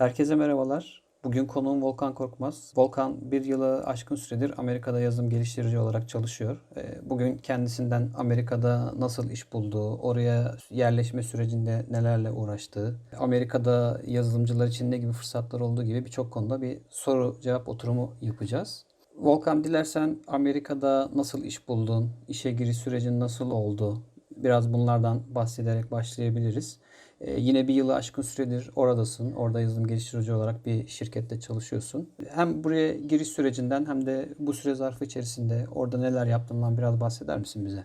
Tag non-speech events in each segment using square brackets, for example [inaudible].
Herkese merhabalar. Bugün konuğum Volkan Korkmaz. Volkan bir yılı aşkın süredir Amerika'da yazılım geliştirici olarak çalışıyor. Ee, Bugün kendisinden Amerika'da nasıl iş bulduğu, oraya yerleşme sürecinde nelerle uğraştığı, Amerika'da yazılımcılar için ne gibi fırsatlar olduğu gibi birçok konuda bir soru cevap oturumu yapacağız. Volkan dilersen Amerika'da nasıl iş buldun, işe giriş sürecin nasıl oldu? Biraz bunlardan bahsederek başlayabiliriz. Ee, yine bir yılı aşkın süredir oradasın. Orada yazılım geliştirici olarak bir şirkette çalışıyorsun. Hem buraya giriş sürecinden hem de bu süre zarfı içerisinde orada neler yaptığından biraz bahseder misin bize?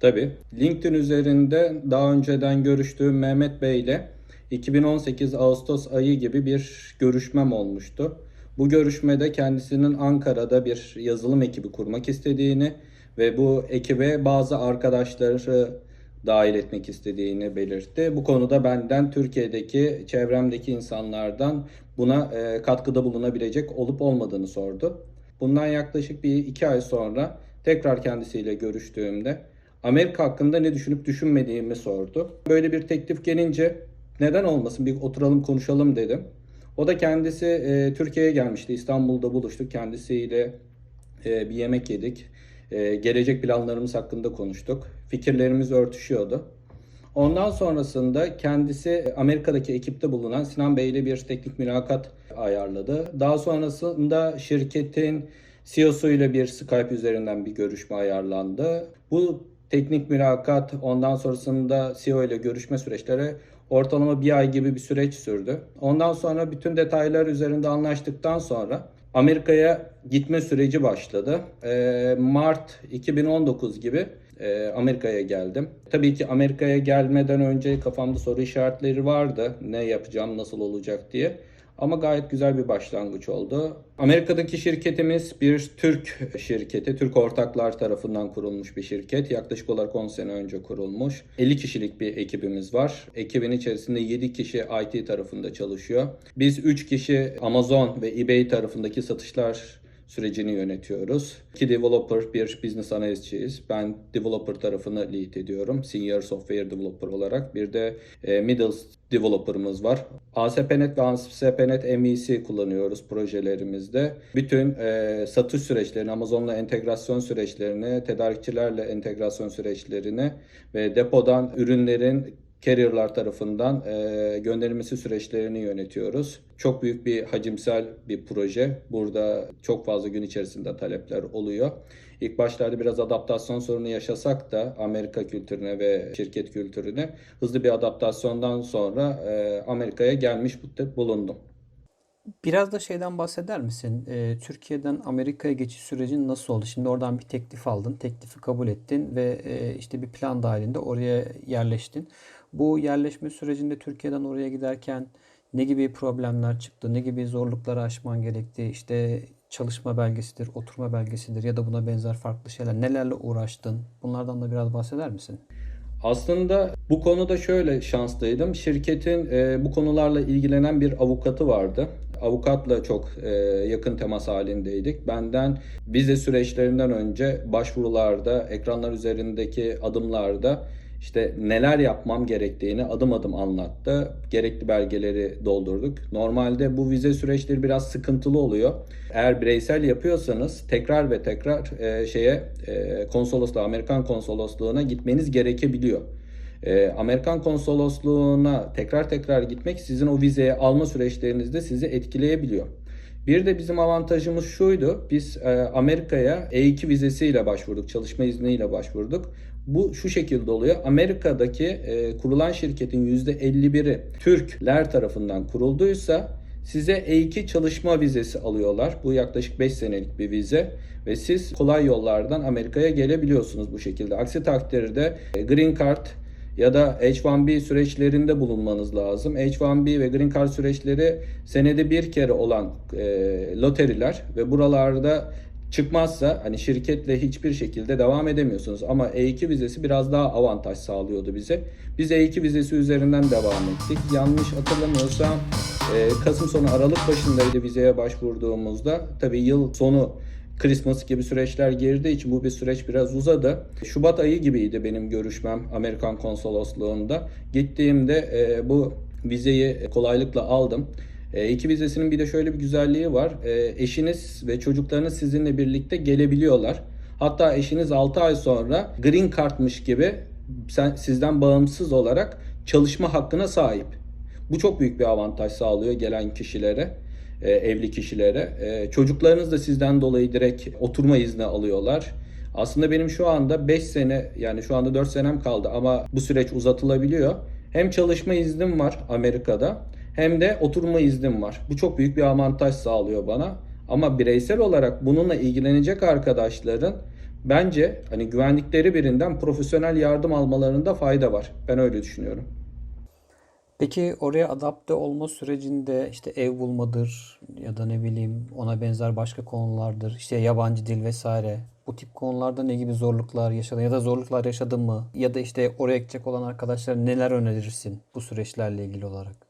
Tabii. LinkedIn üzerinde daha önceden görüştüğüm Mehmet Bey ile 2018 Ağustos ayı gibi bir görüşmem olmuştu. Bu görüşmede kendisinin Ankara'da bir yazılım ekibi kurmak istediğini ve bu ekibe bazı arkadaşları dahil etmek istediğini belirtti. Bu konuda benden Türkiye'deki çevremdeki insanlardan buna e, katkıda bulunabilecek olup olmadığını sordu. Bundan yaklaşık bir iki ay sonra tekrar kendisiyle görüştüğümde Amerika hakkında ne düşünüp düşünmediğimi sordu. Böyle bir teklif gelince neden olmasın bir oturalım konuşalım dedim. O da kendisi e, Türkiye'ye gelmişti. İstanbul'da buluştuk. Kendisiyle e, bir yemek yedik. E, gelecek planlarımız hakkında konuştuk. Fikirlerimiz örtüşüyordu. Ondan sonrasında kendisi Amerika'daki ekipte bulunan Sinan Bey ile bir teknik mülakat ayarladı. Daha sonrasında şirketin CEO'su ile bir Skype üzerinden bir görüşme ayarlandı. Bu teknik mülakat ondan sonrasında CEO ile görüşme süreçleri ortalama bir ay gibi bir süreç sürdü. Ondan sonra bütün detaylar üzerinde anlaştıktan sonra Amerika'ya gitme süreci başladı. Ee, Mart 2019 gibi e, Amerika'ya geldim. Tabii ki Amerika'ya gelmeden önce kafamda soru işaretleri vardı. Ne yapacağım, nasıl olacak diye. Ama gayet güzel bir başlangıç oldu. Amerika'daki şirketimiz bir Türk şirketi, Türk ortaklar tarafından kurulmuş bir şirket. Yaklaşık olarak 10 sene önce kurulmuş. 50 kişilik bir ekibimiz var. Ekibin içerisinde 7 kişi IT tarafında çalışıyor. Biz 3 kişi Amazon ve eBay tarafındaki satışlar sürecini yönetiyoruz. İki developer, bir business analistçiyiz. Ben developer tarafını lead ediyorum. Senior software developer olarak. Bir de e, middle developer'ımız var. ASP.NET ve ASP.NET MEC kullanıyoruz projelerimizde. Bütün e, satış süreçlerini, Amazon'la entegrasyon süreçlerini, tedarikçilerle entegrasyon süreçlerini ve depodan ürünlerin carrier'lar tarafından e, gönderilmesi süreçlerini yönetiyoruz. Çok büyük bir hacimsel bir proje. Burada çok fazla gün içerisinde talepler oluyor. İlk başlarda biraz adaptasyon sorunu yaşasak da Amerika kültürüne ve şirket kültürüne hızlı bir adaptasyondan sonra e, Amerika'ya gelmiş bulundum. Biraz da şeyden bahseder misin? Ee, Türkiye'den Amerika'ya geçiş sürecin nasıl oldu? Şimdi oradan bir teklif aldın, teklifi kabul ettin ve e, işte bir plan dahilinde oraya yerleştin. Bu yerleşme sürecinde Türkiye'den oraya giderken ne gibi problemler çıktı? Ne gibi zorlukları aşman gerekti? İşte çalışma belgesidir, oturma belgesidir ya da buna benzer farklı şeyler. Nelerle uğraştın? Bunlardan da biraz bahseder misin? Aslında bu konuda şöyle şanslıydım. Şirketin e, bu konularla ilgilenen bir avukatı vardı. Avukatla çok e, yakın temas halindeydik. Benden vize süreçlerinden önce başvurularda, ekranlar üzerindeki adımlarda işte neler yapmam gerektiğini adım adım anlattı. Gerekli belgeleri doldurduk. Normalde bu vize süreçleri biraz sıkıntılı oluyor. Eğer bireysel yapıyorsanız tekrar ve tekrar e, şeye e, konsolosluğa, Amerikan konsolosluğuna gitmeniz gerekebiliyor. E, Amerikan konsolosluğuna tekrar tekrar gitmek sizin o vizeye alma süreçlerinizde sizi etkileyebiliyor. Bir de bizim avantajımız şuydu. Biz e, Amerika'ya E2 vizesiyle başvurduk. Çalışma izniyle başvurduk. Bu şu şekilde oluyor. Amerika'daki e, kurulan şirketin %51'i Türkler tarafından kurulduysa size E2 çalışma vizesi alıyorlar. Bu yaklaşık 5 senelik bir vize ve siz kolay yollardan Amerika'ya gelebiliyorsunuz bu şekilde. Aksi takdirde e, Green Card ya da H1B süreçlerinde bulunmanız lazım. H1B ve Green Card süreçleri senede bir kere olan e, loteriler ve buralarda çıkmazsa hani şirketle hiçbir şekilde devam edemiyorsunuz. Ama E2 vizesi biraz daha avantaj sağlıyordu bize. Biz E2 vizesi üzerinden devam ettik. Yanlış hatırlamıyorsam e, Kasım sonu Aralık başındaydı vizeye başvurduğumuzda. Tabii yıl sonu Christmas gibi süreçler girdiği için bu bir süreç biraz uzadı. Şubat ayı gibiydi benim görüşmem Amerikan konsolosluğunda. Gittiğimde e, bu vizeyi kolaylıkla aldım. E, iki vizesinin bir de şöyle bir güzelliği var. E, eşiniz ve çocuklarınız sizinle birlikte gelebiliyorlar. Hatta eşiniz 6 ay sonra green card'mış gibi sen, sizden bağımsız olarak çalışma hakkına sahip. Bu çok büyük bir avantaj sağlıyor gelen kişilere, e, evli kişilere. E, çocuklarınız da sizden dolayı direkt oturma izni alıyorlar. Aslında benim şu anda 5 sene yani şu anda 4 senem kaldı ama bu süreç uzatılabiliyor. Hem çalışma iznim var Amerika'da hem de oturma iznim var. Bu çok büyük bir avantaj sağlıyor bana. Ama bireysel olarak bununla ilgilenecek arkadaşların bence hani güvendikleri birinden profesyonel yardım almalarında fayda var. Ben öyle düşünüyorum. Peki oraya adapte olma sürecinde işte ev bulmadır ya da ne bileyim ona benzer başka konulardır. işte yabancı dil vesaire. Bu tip konularda ne gibi zorluklar yaşadın ya da zorluklar yaşadın mı? Ya da işte oraya gidecek olan arkadaşlara neler önerirsin bu süreçlerle ilgili olarak?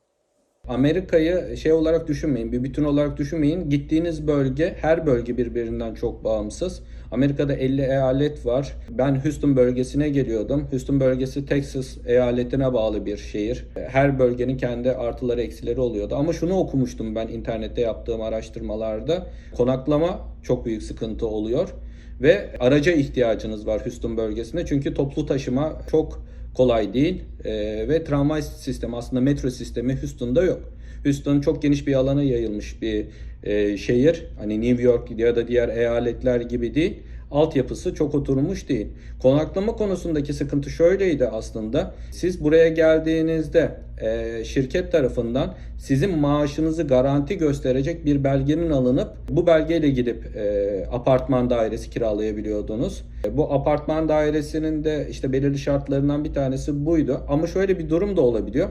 Amerika'yı şey olarak düşünmeyin, bir bütün olarak düşünmeyin. Gittiğiniz bölge, her bölge birbirinden çok bağımsız. Amerika'da 50 eyalet var. Ben Houston bölgesine geliyordum. Houston bölgesi Texas eyaletine bağlı bir şehir. Her bölgenin kendi artıları eksileri oluyordu. Ama şunu okumuştum ben internette yaptığım araştırmalarda. Konaklama çok büyük sıkıntı oluyor. Ve araca ihtiyacınız var Houston bölgesinde. Çünkü toplu taşıma çok kolay değil Ee, ve tramvay sistemi aslında metro sistemi Houston'da yok. Houston çok geniş bir alana yayılmış bir e, şehir. Hani New York ya da diğer eyaletler gibi değil. Altyapısı çok oturmuş değil. Konaklama konusundaki sıkıntı şöyleydi aslında. Siz buraya geldiğinizde e, şirket tarafından sizin maaşınızı garanti gösterecek bir belgenin alınıp bu belgeyle gidip e, apartman dairesi kiralayabiliyordunuz. E, Bu apartman dairesinin de işte belirli şartlarından bir tanesi buydu. Ama şöyle bir durum da olabiliyor.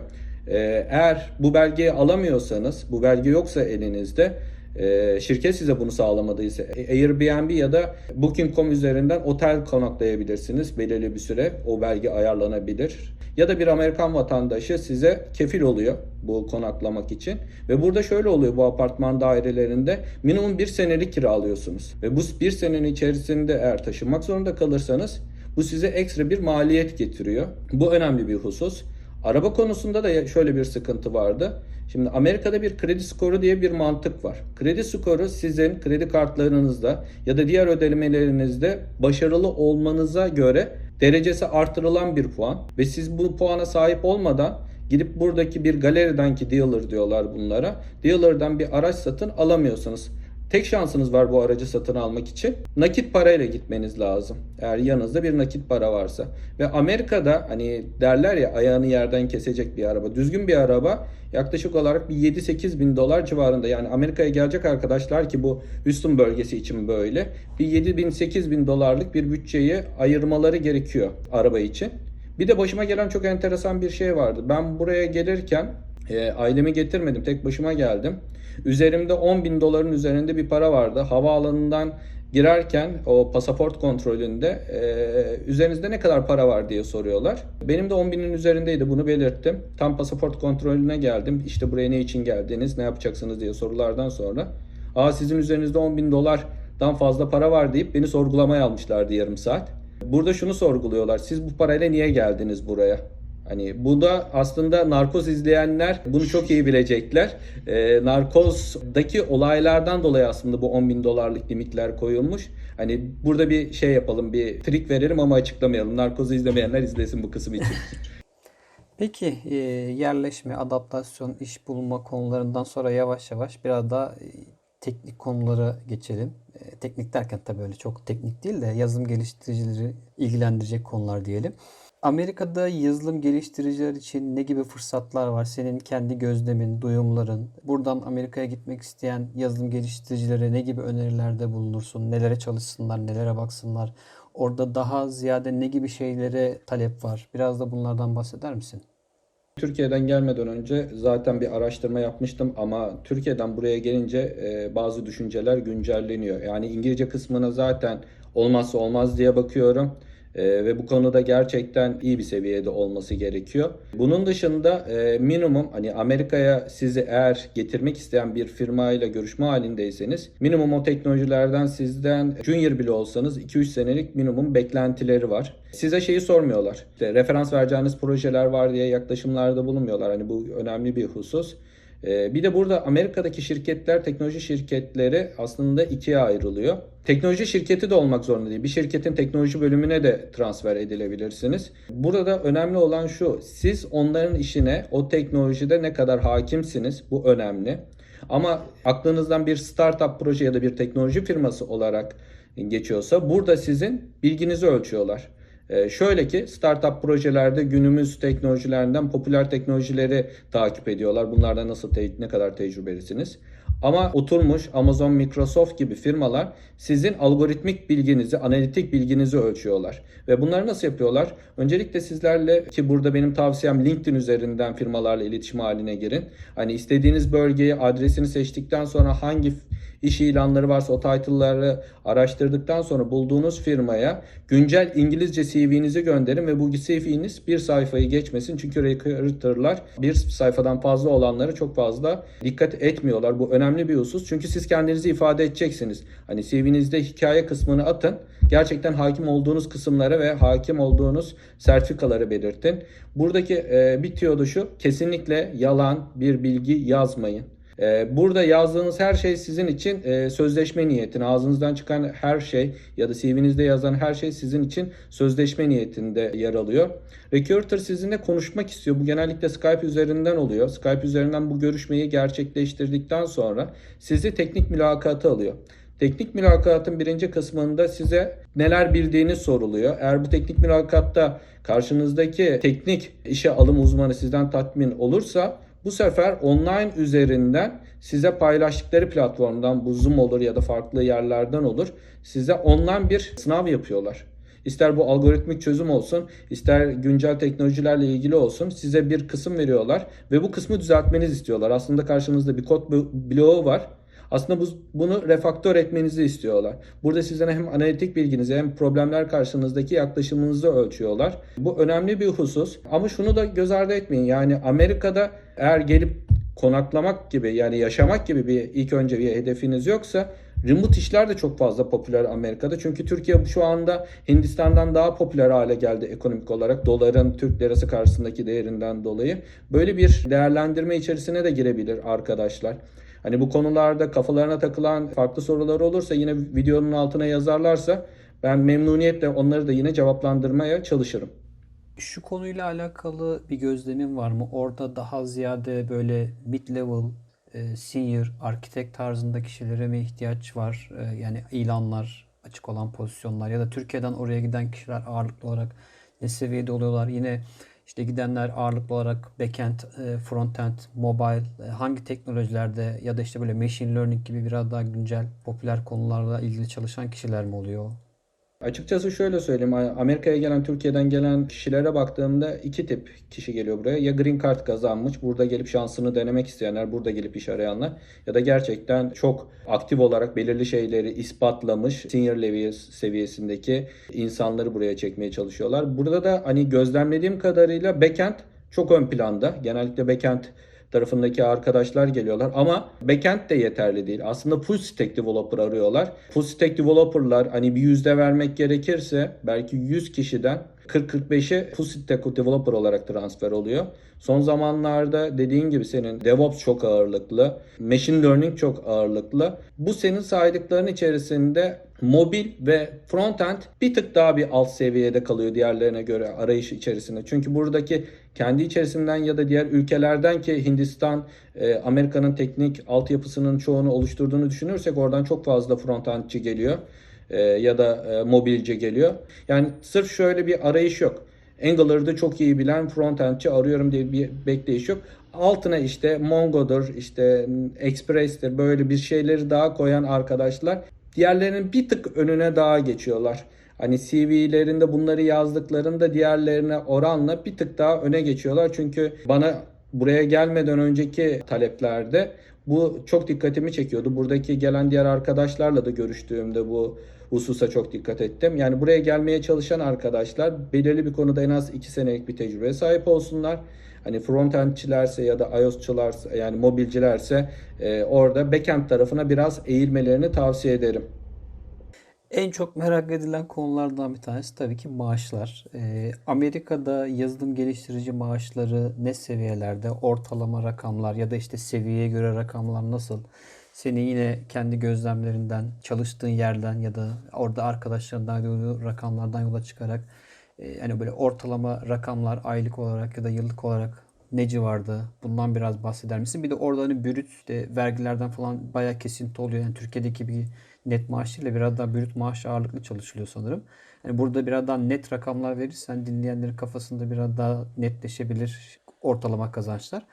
Eğer bu belgeyi alamıyorsanız, bu belge yoksa elinizde e, şirket size bunu sağlamadıysa Airbnb ya da Booking.com üzerinden otel konaklayabilirsiniz belirli bir süre. O belge ayarlanabilir. Ya da bir Amerikan vatandaşı size kefil oluyor bu konaklamak için. Ve burada şöyle oluyor bu apartman dairelerinde minimum bir senelik kiralıyorsunuz. Ve bu bir senenin içerisinde eğer taşınmak zorunda kalırsanız bu size ekstra bir maliyet getiriyor. Bu önemli bir husus. Araba konusunda da şöyle bir sıkıntı vardı. Şimdi Amerika'da bir kredi skoru diye bir mantık var. Kredi skoru sizin kredi kartlarınızda ya da diğer ödemelerinizde başarılı olmanıza göre derecesi artırılan bir puan ve siz bu puana sahip olmadan gidip buradaki bir galeriden ki dealer diyorlar bunlara. Dealer'dan bir araç satın alamıyorsunuz. Tek şansınız var bu aracı satın almak için. Nakit parayla gitmeniz lazım. Eğer yanınızda bir nakit para varsa. Ve Amerika'da hani derler ya ayağını yerden kesecek bir araba. Düzgün bir araba yaklaşık olarak bir 7-8 bin dolar civarında. Yani Amerika'ya gelecek arkadaşlar ki bu Houston bölgesi için böyle. Bir 7 bin 8 bin dolarlık bir bütçeyi ayırmaları gerekiyor araba için. Bir de başıma gelen çok enteresan bir şey vardı. Ben buraya gelirken e, ailemi getirmedim. Tek başıma geldim. Üzerimde 10 bin doların üzerinde bir para vardı. Havaalanından girerken o pasaport kontrolünde e, üzerinizde ne kadar para var diye soruyorlar. Benim de 10 binin üzerindeydi bunu belirttim. Tam pasaport kontrolüne geldim. İşte buraya ne için geldiniz, ne yapacaksınız diye sorulardan sonra. Aa sizin üzerinizde 10 bin dolardan fazla para var deyip beni sorgulamaya almışlardı yarım saat. Burada şunu sorguluyorlar. Siz bu parayla niye geldiniz buraya? Hani bu da aslında narkoz izleyenler bunu çok iyi bilecekler. Ee, narkozdaki olaylardan dolayı aslında bu 10 bin dolarlık limitler koyulmuş. Hani burada bir şey yapalım, bir trik verelim ama açıklamayalım. Narkozu izlemeyenler izlesin bu kısım için. [laughs] Peki e, yerleşme, adaptasyon, iş bulma konularından sonra yavaş yavaş biraz daha e, teknik konulara geçelim. E, teknik derken tabii öyle çok teknik değil de yazılım geliştiricileri ilgilendirecek konular diyelim. Amerika'da yazılım geliştiriciler için ne gibi fırsatlar var? Senin kendi gözlemin, duyumların. Buradan Amerika'ya gitmek isteyen yazılım geliştiricilere ne gibi önerilerde bulunursun? Nelere çalışsınlar, nelere baksınlar? Orada daha ziyade ne gibi şeylere talep var? Biraz da bunlardan bahseder misin? Türkiye'den gelmeden önce zaten bir araştırma yapmıştım ama Türkiye'den buraya gelince e, bazı düşünceler güncelleniyor. Yani İngilizce kısmına zaten olmazsa olmaz diye bakıyorum. Ee, ve bu konuda gerçekten iyi bir seviyede olması gerekiyor. Bunun dışında e, minimum hani Amerika'ya sizi eğer getirmek isteyen bir firmayla görüşme halindeyseniz minimum o teknolojilerden sizden junior bile olsanız 2-3 senelik minimum beklentileri var. Size şeyi sormuyorlar. İşte referans vereceğiniz projeler var diye yaklaşımlarda bulunmuyorlar. Hani bu önemli bir husus. Ee, Bir de burada Amerika'daki şirketler, teknoloji şirketleri aslında ikiye ayrılıyor. Teknoloji şirketi de olmak zorunda değil. Bir şirketin teknoloji bölümüne de transfer edilebilirsiniz. Burada önemli olan şu. Siz onların işine o teknolojide ne kadar hakimsiniz? Bu önemli. Ama aklınızdan bir startup proje ya da bir teknoloji firması olarak geçiyorsa burada sizin bilginizi ölçüyorlar. Ee, şöyle ki startup projelerde günümüz teknolojilerinden popüler teknolojileri takip ediyorlar. Bunlarda nasıl ne kadar tecrübelisiniz? Ama oturmuş Amazon, Microsoft gibi firmalar sizin algoritmik bilginizi, analitik bilginizi ölçüyorlar. Ve bunları nasıl yapıyorlar? Öncelikle sizlerle ki burada benim tavsiyem LinkedIn üzerinden firmalarla iletişim haline girin. Hani istediğiniz bölgeyi, adresini seçtikten sonra hangi iş ilanları varsa o title'ları araştırdıktan sonra bulduğunuz firmaya güncel İngilizce CV'nizi gönderin ve bu CV'niz bir sayfayı geçmesin. Çünkü recruiter'lar bir sayfadan fazla olanları çok fazla dikkat etmiyorlar. Bu önemli bir husus. Çünkü siz kendinizi ifade edeceksiniz. Hani CV'nizde hikaye kısmını atın. Gerçekten hakim olduğunuz kısımları ve hakim olduğunuz sertifikaları belirtin. Buradaki e, bir tiyodu şu. Kesinlikle yalan bir bilgi yazmayın. Ee, Burada yazdığınız her şey sizin için e, sözleşme niyetine, ağzınızdan çıkan her şey ya da CV'nizde yazan her şey sizin için sözleşme niyetinde yer alıyor. Recruiter sizinle konuşmak istiyor. Bu genellikle Skype üzerinden oluyor. Skype üzerinden bu görüşmeyi gerçekleştirdikten sonra sizi teknik mülakata alıyor. Teknik mülakatın birinci kısmında size neler bildiğiniz soruluyor. Eğer bu teknik mülakatta karşınızdaki teknik işe alım uzmanı sizden tatmin olursa bu sefer online üzerinden size paylaştıkları platformdan bu Zoom olur ya da farklı yerlerden olur. Size online bir sınav yapıyorlar. İster bu algoritmik çözüm olsun, ister güncel teknolojilerle ilgili olsun size bir kısım veriyorlar ve bu kısmı düzeltmenizi istiyorlar. Aslında karşınızda bir kod bloğu var. Aslında bu, bunu refaktör etmenizi istiyorlar. Burada sizden hem analitik bilginizi hem problemler karşınızdaki yaklaşımınızı ölçüyorlar. Bu önemli bir husus. Ama şunu da göz ardı etmeyin. Yani Amerika'da eğer gelip konaklamak gibi yani yaşamak gibi bir ilk önce bir hedefiniz yoksa Remote işler de çok fazla popüler Amerika'da. Çünkü Türkiye şu anda Hindistan'dan daha popüler hale geldi ekonomik olarak. Doların Türk lirası karşısındaki değerinden dolayı. Böyle bir değerlendirme içerisine de girebilir arkadaşlar. Hani bu konularda kafalarına takılan farklı sorular olursa yine videonun altına yazarlarsa ben memnuniyetle onları da yine cevaplandırmaya çalışırım. Şu konuyla alakalı bir gözlemin var mı? Orada daha ziyade böyle mid-level, e, senior, architect tarzında kişilere mi ihtiyaç var? E, yani ilanlar, açık olan pozisyonlar ya da Türkiye'den oraya giden kişiler ağırlıklı olarak ne seviyede oluyorlar? Yine işte gidenler ağırlıklı olarak backend, e, frontend, mobile, e, hangi teknolojilerde ya da işte böyle machine learning gibi biraz daha güncel, popüler konularla ilgili çalışan kişiler mi oluyor? Açıkçası şöyle söyleyeyim. Amerika'ya gelen, Türkiye'den gelen kişilere baktığımda iki tip kişi geliyor buraya. Ya green card kazanmış, burada gelip şansını denemek isteyenler, burada gelip iş arayanlar. Ya da gerçekten çok aktif olarak belirli şeyleri ispatlamış, senior seviyesindeki insanları buraya çekmeye çalışıyorlar. Burada da hani gözlemlediğim kadarıyla backend çok ön planda. Genellikle backend tarafındaki arkadaşlar geliyorlar ama backend de yeterli değil. Aslında full stack developer arıyorlar. Full stack developerlar hani bir yüzde vermek gerekirse belki 100 kişiden 40-45'e full stack developer olarak transfer oluyor. Son zamanlarda dediğin gibi senin DevOps çok ağırlıklı, machine learning çok ağırlıklı. Bu senin saydıkların içerisinde mobil ve frontend bir tık daha bir alt seviyede kalıyor diğerlerine göre arayış içerisinde. Çünkü buradaki kendi içerisinden ya da diğer ülkelerden ki Hindistan e, Amerika'nın teknik altyapısının çoğunu oluşturduğunu düşünürsek oradan çok fazla frontendçi geliyor e, ya da e, mobilce geliyor. Yani sırf şöyle bir arayış yok. Angular'da çok iyi bilen frontendçi arıyorum diye bir bekleyiş yok. Altına işte Mongo'dur, işte Express'tir böyle bir şeyleri daha koyan arkadaşlar diğerlerinin bir tık önüne daha geçiyorlar. Hani CV'lerinde bunları yazdıklarında diğerlerine oranla bir tık daha öne geçiyorlar. Çünkü bana buraya gelmeden önceki taleplerde bu çok dikkatimi çekiyordu. Buradaki gelen diğer arkadaşlarla da görüştüğümde bu hususa çok dikkat ettim. Yani buraya gelmeye çalışan arkadaşlar belirli bir konuda en az 2 senelik bir tecrübeye sahip olsunlar. Hani frontendçilerse ya da iOS'çılarsa yani mobilcilerse e, orada backend tarafına biraz eğilmelerini tavsiye ederim. En çok merak edilen konulardan bir tanesi tabii ki maaşlar. Ee, Amerika'da yazılım geliştirici maaşları ne seviyelerde? Ortalama rakamlar ya da işte seviyeye göre rakamlar nasıl? Seni yine kendi gözlemlerinden, çalıştığın yerden ya da orada arkadaşlarından duyduğu rakamlardan yola çıkarak hani böyle ortalama rakamlar aylık olarak ya da yıllık olarak ne civarda? Bundan biraz bahseder misin? Bir de orada hani brüt işte vergilerden falan bayağı kesinti oluyor. Yani Türkiye'deki bir net maaşıyla biraz daha brüt maaş ağırlıklı çalışılıyor sanırım. Yani burada biraz daha net rakamlar verirsen dinleyenlerin kafasında biraz daha netleşebilir ortalama kazançlar.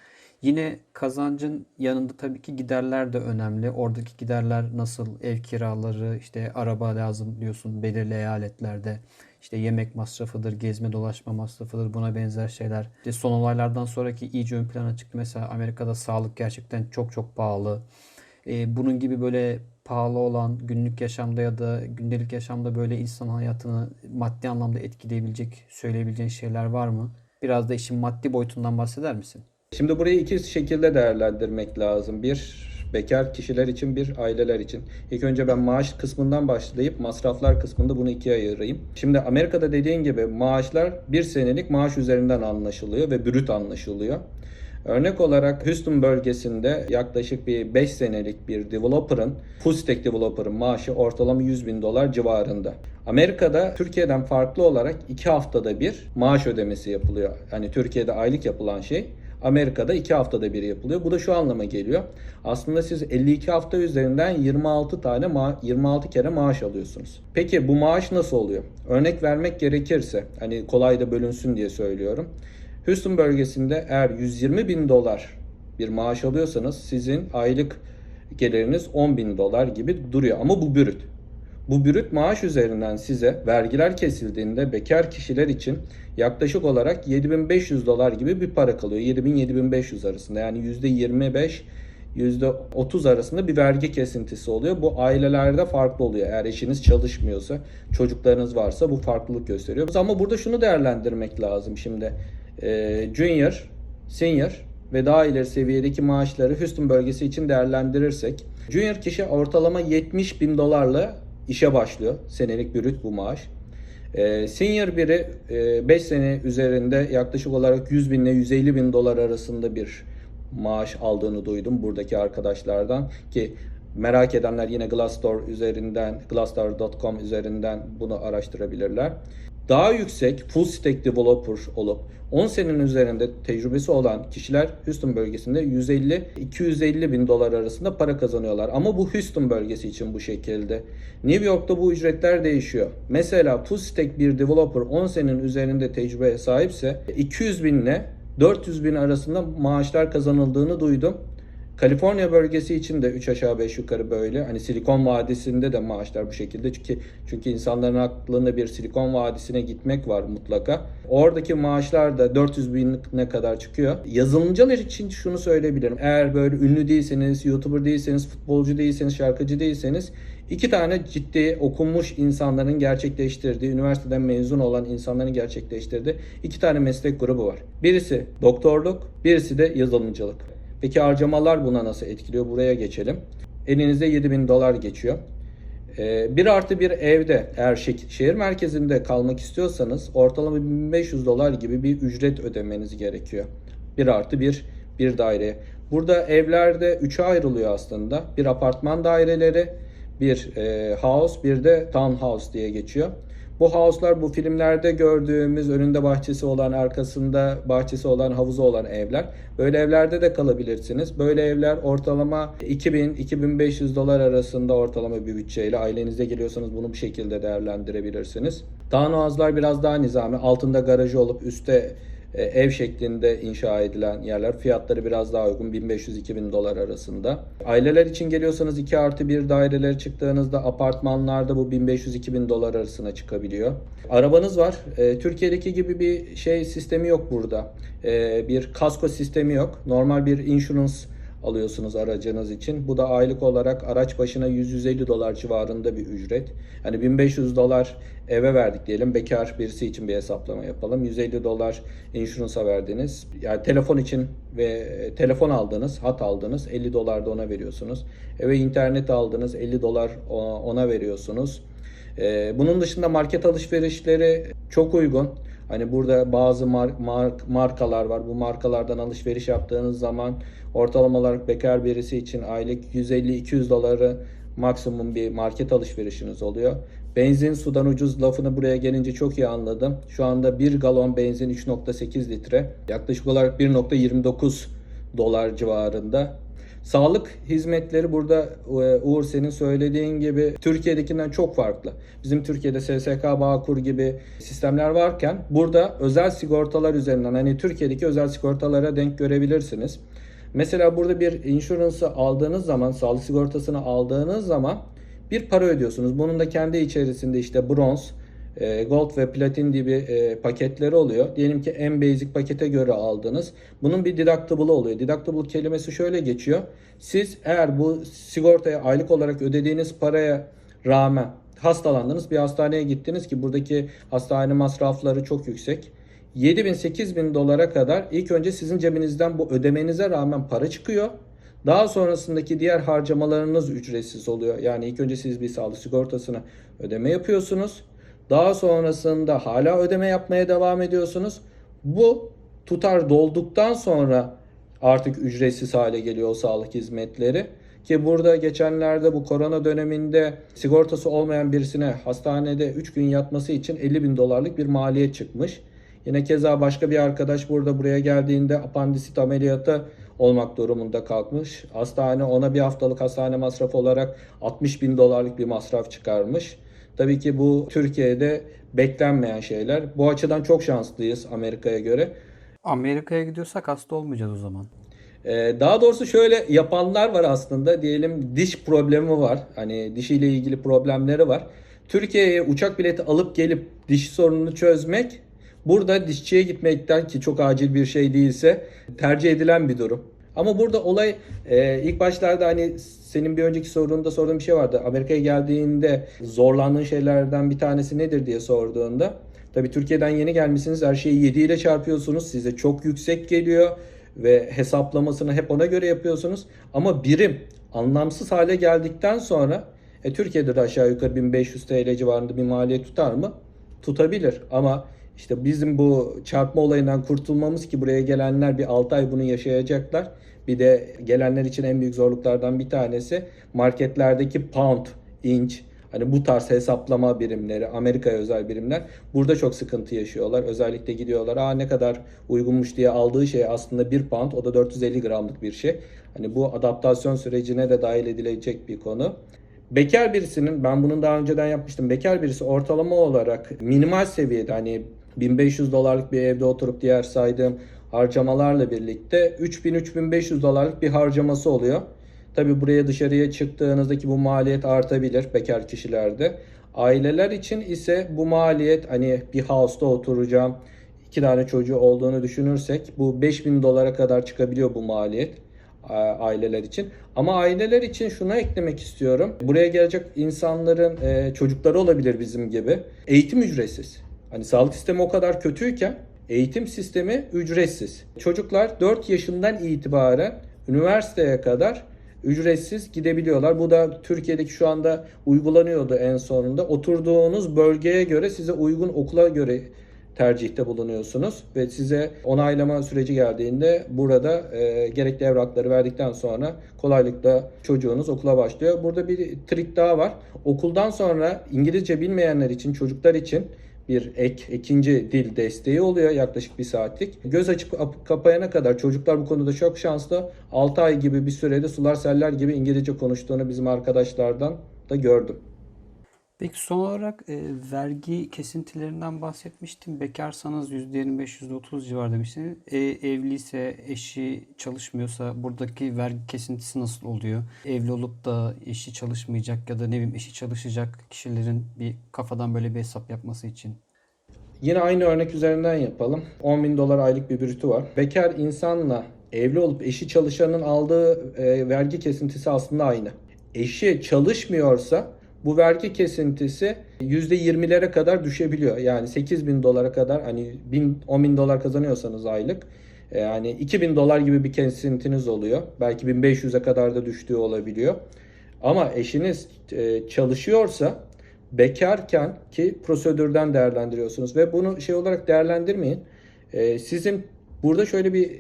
Yine kazancın yanında tabii ki giderler de önemli. Oradaki giderler nasıl? Ev kiraları, işte araba lazım diyorsun belirli eyaletlerde. İşte yemek masrafıdır, gezme dolaşma masrafıdır, buna benzer şeyler. İşte son olaylardan sonraki iyice ön plana çıktı. Mesela Amerika'da sağlık gerçekten çok çok pahalı. Ee, bunun gibi böyle pahalı olan günlük yaşamda ya da gündelik yaşamda böyle insan hayatını maddi anlamda etkileyebilecek, söyleyebileceğin şeyler var mı? Biraz da işin maddi boyutundan bahseder misin? Şimdi burayı iki şekilde değerlendirmek lazım. Bir bekar kişiler için, bir aileler için. İlk önce ben maaş kısmından başlayıp masraflar kısmında bunu ikiye ayırayım. Şimdi Amerika'da dediğin gibi maaşlar bir senelik maaş üzerinden anlaşılıyor ve brüt anlaşılıyor. Örnek olarak Houston bölgesinde yaklaşık bir 5 senelik bir developer'ın, full stack developer'ın maaşı ortalama 100 bin dolar civarında. Amerika'da Türkiye'den farklı olarak 2 haftada bir maaş ödemesi yapılıyor. Yani Türkiye'de aylık yapılan şey Amerika'da 2 haftada bir yapılıyor. Bu da şu anlama geliyor. Aslında siz 52 hafta üzerinden 26 tane ma- 26 kere maaş alıyorsunuz. Peki bu maaş nasıl oluyor? Örnek vermek gerekirse hani kolay da bölünsün diye söylüyorum. Houston bölgesinde eğer 120 bin dolar bir maaş alıyorsanız sizin aylık geliriniz 10 bin dolar gibi duruyor. Ama bu bürüt. Bu bürüt maaş üzerinden size vergiler kesildiğinde bekar kişiler için yaklaşık olarak 7500 dolar gibi bir para kalıyor. 7000-7500 arasında yani %25 %30 arasında bir vergi kesintisi oluyor. Bu ailelerde farklı oluyor. Eğer eşiniz çalışmıyorsa, çocuklarınız varsa bu farklılık gösteriyor. Ama burada şunu değerlendirmek lazım şimdi. Ee, junior, senior ve daha ileri seviyedeki maaşları Houston bölgesi için değerlendirirsek Junior kişi ortalama 70 bin dolarla işe başlıyor. Senelik brüt bu maaş. Ee, senior biri 5 sene üzerinde yaklaşık olarak 100 bin ile 150 bin dolar arasında bir maaş aldığını duydum buradaki arkadaşlardan ki merak edenler yine Glassdoor üzerinden glassdoor.com üzerinden bunu araştırabilirler. Daha yüksek full stack developer olup 10 senenin üzerinde tecrübesi olan kişiler Houston bölgesinde 150-250 bin dolar arasında para kazanıyorlar. Ama bu Houston bölgesi için bu şekilde. New York'ta bu ücretler değişiyor. Mesela full stack bir developer 10 senenin üzerinde tecrübeye sahipse 200 bin ile 400 bin arasında maaşlar kazanıldığını duydum. Kaliforniya bölgesi için de 3 aşağı 5 yukarı böyle. Hani Silikon Vadisi'nde de maaşlar bu şekilde. Çünkü çünkü insanların aklında bir Silikon Vadisi'ne gitmek var mutlaka. Oradaki maaşlar da 400 bin'e kadar çıkıyor. Yazılımcılar için şunu söyleyebilirim. Eğer böyle ünlü değilseniz, YouTuber değilseniz, futbolcu değilseniz, şarkıcı değilseniz iki tane ciddi okunmuş insanların gerçekleştirdiği, üniversiteden mezun olan insanların gerçekleştirdiği iki tane meslek grubu var. Birisi doktorluk, birisi de yazılımcılık. Peki harcamalar buna nasıl etkiliyor? Buraya geçelim. Elinizde 7000 dolar geçiyor. Ee, bir artı bir evde eğer şehir merkezinde kalmak istiyorsanız ortalama 1500 dolar gibi bir ücret ödemeniz gerekiyor. Bir artı bir bir daire. Burada evlerde 3'e ayrılıyor aslında. Bir apartman daireleri, bir e, house, bir de townhouse diye geçiyor. Bu house'lar bu filmlerde gördüğümüz önünde bahçesi olan, arkasında bahçesi olan, havuzu olan evler. Böyle evlerde de kalabilirsiniz. Böyle evler ortalama 2000-2500 dolar arasında ortalama bir bütçeyle ailenizde geliyorsanız bunu bu şekilde değerlendirebilirsiniz. Townhouse'lar biraz daha nizami. Altında garajı olup üstte ev şeklinde inşa edilen yerler. Fiyatları biraz daha uygun 1500-2000 dolar arasında. Aileler için geliyorsanız 2 artı 1 daireleri çıktığınızda apartmanlarda bu 1500-2000 dolar arasına çıkabiliyor. Arabanız var. E, Türkiye'deki gibi bir şey sistemi yok burada. E, bir kasko sistemi yok. Normal bir insurance alıyorsunuz aracınız için. Bu da aylık olarak araç başına 100-150 dolar civarında bir ücret. Yani 1500 dolar eve verdik diyelim. Bekar birisi için bir hesaplama yapalım. 150 dolar insurance'a verdiniz. Yani telefon için ve e, telefon aldınız, hat aldınız. 50 dolar da ona veriyorsunuz. Eve internet aldınız. 50 dolar ona veriyorsunuz. Ee, bunun dışında market alışverişleri çok uygun. Hani burada bazı mar- mar- markalar var. Bu markalardan alışveriş yaptığınız zaman ortalama olarak bekar birisi için aylık 150-200 doları maksimum bir market alışverişiniz oluyor. Benzin sudan ucuz lafını buraya gelince çok iyi anladım. Şu anda 1 galon benzin 3.8 litre. Yaklaşık olarak 1.29 dolar civarında. Sağlık hizmetleri burada e, Uğur senin söylediğin gibi Türkiye'dekinden çok farklı. Bizim Türkiye'de SSK, Bağkur gibi sistemler varken burada özel sigortalar üzerinden hani Türkiye'deki özel sigortalara denk görebilirsiniz. Mesela burada bir insurance'ı aldığınız zaman, sağlık sigortasını aldığınız zaman bir para ödüyorsunuz. Bunun da kendi içerisinde işte bronz, e, Gold ve Platin gibi e, paketleri oluyor. Diyelim ki en basic pakete göre aldınız. Bunun bir deductible'ı oluyor. Deductible kelimesi şöyle geçiyor. Siz eğer bu sigortaya aylık olarak ödediğiniz paraya rağmen hastalandınız bir hastaneye gittiniz ki buradaki hastane masrafları çok yüksek. 7 bin 8 bin dolara kadar ilk önce sizin cebinizden bu ödemenize rağmen para çıkıyor. Daha sonrasındaki diğer harcamalarınız ücretsiz oluyor. Yani ilk önce siz bir sağlık sigortasına ödeme yapıyorsunuz. Daha sonrasında hala ödeme yapmaya devam ediyorsunuz. Bu tutar dolduktan sonra artık ücretsiz hale geliyor sağlık hizmetleri. Ki burada geçenlerde bu korona döneminde sigortası olmayan birisine hastanede 3 gün yatması için 50 bin dolarlık bir maliyet çıkmış. Yine keza başka bir arkadaş burada buraya geldiğinde apandisit ameliyatı olmak durumunda kalkmış. Hastane ona bir haftalık hastane masrafı olarak 60 bin dolarlık bir masraf çıkarmış. Tabii ki bu Türkiye'de beklenmeyen şeyler. Bu açıdan çok şanslıyız Amerika'ya göre. Amerika'ya gidiyorsak hasta olmayacağız o zaman. Ee, daha doğrusu şöyle yapanlar var aslında. Diyelim diş problemi var. Hani dişiyle ilgili problemleri var. Türkiye'ye uçak bileti alıp gelip diş sorununu çözmek burada dişçiye gitmekten ki çok acil bir şey değilse tercih edilen bir durum. Ama burada olay e, ilk başlarda hani senin bir önceki sorduğunda sorduğun bir şey vardı. Amerika'ya geldiğinde zorlandığın şeylerden bir tanesi nedir diye sorduğunda. Tabii Türkiye'den yeni gelmişsiniz her şeyi 7 ile çarpıyorsunuz. Size çok yüksek geliyor ve hesaplamasını hep ona göre yapıyorsunuz. Ama birim anlamsız hale geldikten sonra e, Türkiye'de de aşağı yukarı 1500 TL civarında bir maliyet tutar mı? Tutabilir ama işte bizim bu çarpma olayından kurtulmamız ki buraya gelenler bir 6 ay bunu yaşayacaklar. Bir de gelenler için en büyük zorluklardan bir tanesi marketlerdeki pound, inç, hani bu tarz hesaplama birimleri, Amerika'ya özel birimler burada çok sıkıntı yaşıyorlar. Özellikle gidiyorlar aa ne kadar uygunmuş diye aldığı şey aslında 1 pound o da 450 gramlık bir şey. Hani bu adaptasyon sürecine de dahil edilecek bir konu. Bekar birisinin ben bunun daha önceden yapmıştım. Bekar birisi ortalama olarak minimal seviyede hani 1500 dolarlık bir evde oturup diğer saydığım harcamalarla birlikte 3000-3500 dolarlık bir harcaması oluyor. Tabi buraya dışarıya çıktığınızdaki bu maliyet artabilir bekar kişilerde. Aileler için ise bu maliyet hani bir house'da oturacağım iki tane çocuğu olduğunu düşünürsek bu 5000 dolara kadar çıkabiliyor bu maliyet aileler için. Ama aileler için şunu eklemek istiyorum. Buraya gelecek insanların e, çocukları olabilir bizim gibi. Eğitim ücretsiz. Hani sağlık sistemi o kadar kötüyken eğitim sistemi ücretsiz. Çocuklar 4 yaşından itibaren üniversiteye kadar ücretsiz gidebiliyorlar. Bu da Türkiye'deki şu anda uygulanıyordu en sonunda. Oturduğunuz bölgeye göre size uygun okula göre tercihte bulunuyorsunuz ve size onaylama süreci geldiğinde burada e, gerekli evrakları verdikten sonra kolaylıkla çocuğunuz okula başlıyor. Burada bir trik daha var. Okuldan sonra İngilizce bilmeyenler için, çocuklar için bir ek, ikinci dil desteği oluyor yaklaşık bir saatlik. Göz açıp ap- kapayana kadar çocuklar bu konuda çok şanslı. 6 ay gibi bir sürede sular seller gibi İngilizce konuştuğunu bizim arkadaşlardan da gördüm. Peki son olarak e, vergi kesintilerinden bahsetmiştim. Bekarsanız %25-%30 civar demiştiniz. E, evliyse, eşi çalışmıyorsa buradaki vergi kesintisi nasıl oluyor? Evli olup da eşi çalışmayacak ya da ne bileyim eşi çalışacak kişilerin bir kafadan böyle bir hesap yapması için. Yine aynı örnek üzerinden yapalım. 10 bin dolar aylık bir brütü var. Bekar insanla evli olup eşi çalışanın aldığı e, vergi kesintisi aslında aynı. Eşi çalışmıyorsa bu vergi kesintisi %20'lere kadar düşebiliyor. Yani 8 bin dolara kadar hani 1000, 10 bin dolar kazanıyorsanız aylık e, yani 2000 dolar gibi bir kesintiniz oluyor. Belki 1500'e kadar da düştüğü olabiliyor. Ama eşiniz e, çalışıyorsa bekarken ki prosedürden değerlendiriyorsunuz ve bunu şey olarak değerlendirmeyin. E, sizin burada şöyle bir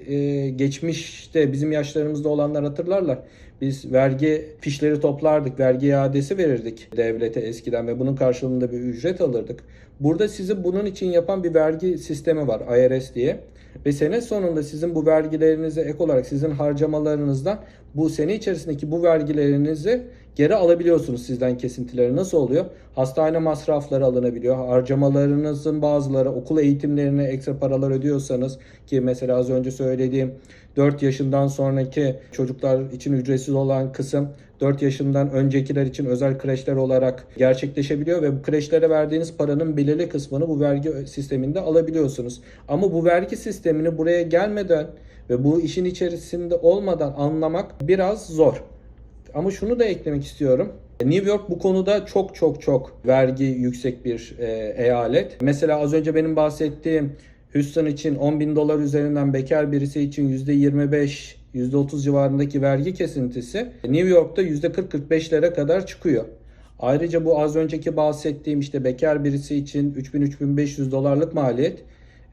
geçmişte bizim yaşlarımızda olanlar hatırlarlar. Biz vergi fişleri toplardık, vergi iadesi verirdik devlete eskiden ve bunun karşılığında bir ücret alırdık. Burada sizi bunun için yapan bir vergi sistemi var IRS diye. Ve sene sonunda sizin bu vergilerinize ek olarak sizin harcamalarınızdan bu sene içerisindeki bu vergilerinizi geri alabiliyorsunuz sizden kesintileri. Nasıl oluyor? Hastane masrafları alınabiliyor. Harcamalarınızın bazıları okul eğitimlerine ekstra paralar ödüyorsanız ki mesela az önce söylediğim 4 yaşından sonraki çocuklar için ücretsiz olan kısım 4 yaşından öncekiler için özel kreşler olarak gerçekleşebiliyor ve bu kreşlere verdiğiniz paranın belirli kısmını bu vergi sisteminde alabiliyorsunuz. Ama bu vergi sistemini buraya gelmeden ve bu işin içerisinde olmadan anlamak biraz zor. Ama şunu da eklemek istiyorum. New York bu konuda çok çok çok vergi yüksek bir e, eyalet. Mesela az önce benim bahsettiğim Houston için 10 bin dolar üzerinden bekar birisi için %25, %30 civarındaki vergi kesintisi New York'ta %40-45'lere kadar çıkıyor. Ayrıca bu az önceki bahsettiğim işte bekar birisi için 3000-3500 dolarlık maliyet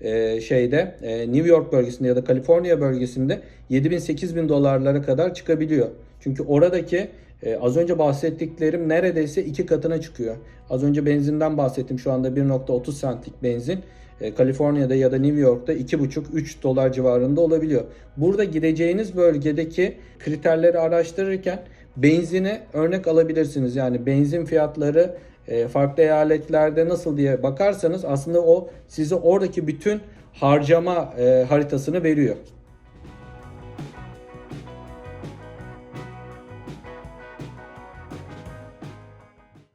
e, şeyde e, New York bölgesinde ya da Kaliforniya bölgesinde 7000-8000 dolarlara kadar çıkabiliyor. Çünkü oradaki e, az önce bahsettiklerim neredeyse iki katına çıkıyor. Az önce benzinden bahsettim. Şu anda 1.30 centlik benzin. E, Kaliforniya'da ya da New York'ta 2.5-3 dolar civarında olabiliyor. Burada gideceğiniz bölgedeki kriterleri araştırırken benzine örnek alabilirsiniz. Yani benzin fiyatları e, farklı eyaletlerde nasıl diye bakarsanız aslında o size oradaki bütün harcama e, haritasını veriyor.